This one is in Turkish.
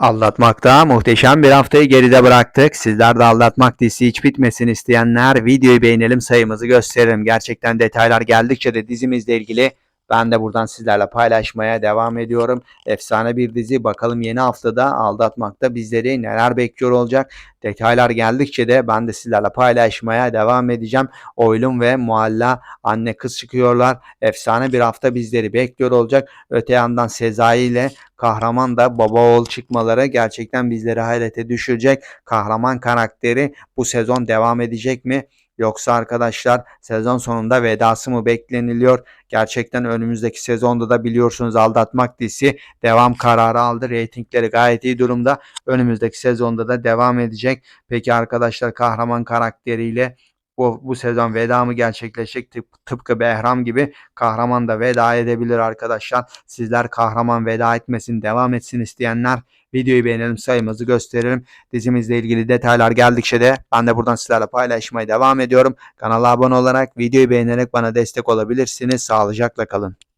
Aldatmakta muhteşem bir haftayı geride bıraktık. Sizler de aldatmak dizisi hiç bitmesin isteyenler videoyu beğenelim sayımızı gösterelim. Gerçekten detaylar geldikçe de dizimizle ilgili ben de buradan sizlerle paylaşmaya devam ediyorum. Efsane bir dizi. Bakalım yeni haftada aldatmakta bizleri neler bekliyor olacak. Detaylar geldikçe de ben de sizlerle paylaşmaya devam edeceğim. Oylum ve Mualla anne kız çıkıyorlar. Efsane bir hafta bizleri bekliyor olacak. Öte yandan Sezai ile kahraman da baba oğul çıkmaları gerçekten bizleri hayrete düşürecek. Kahraman karakteri bu sezon devam edecek mi? Yoksa arkadaşlar sezon sonunda vedası mı bekleniliyor? Gerçekten önümüzdeki sezonda da biliyorsunuz aldatmak dizisi devam kararı aldı. Reytingleri gayet iyi durumda. Önümüzdeki sezonda da devam edecek. Peki arkadaşlar kahraman karakteriyle bu, bu sezon veda mı gerçekleşecek? Tıp- tıpkı Behram gibi kahraman da veda edebilir arkadaşlar. Sizler kahraman veda etmesin, devam etsin isteyenler videoyu beğenelim, sayımızı gösterelim. Dizimizle ilgili detaylar geldikçe de ben de buradan sizlerle paylaşmaya devam ediyorum. Kanala abone olarak, videoyu beğenerek bana destek olabilirsiniz. Sağlıcakla kalın.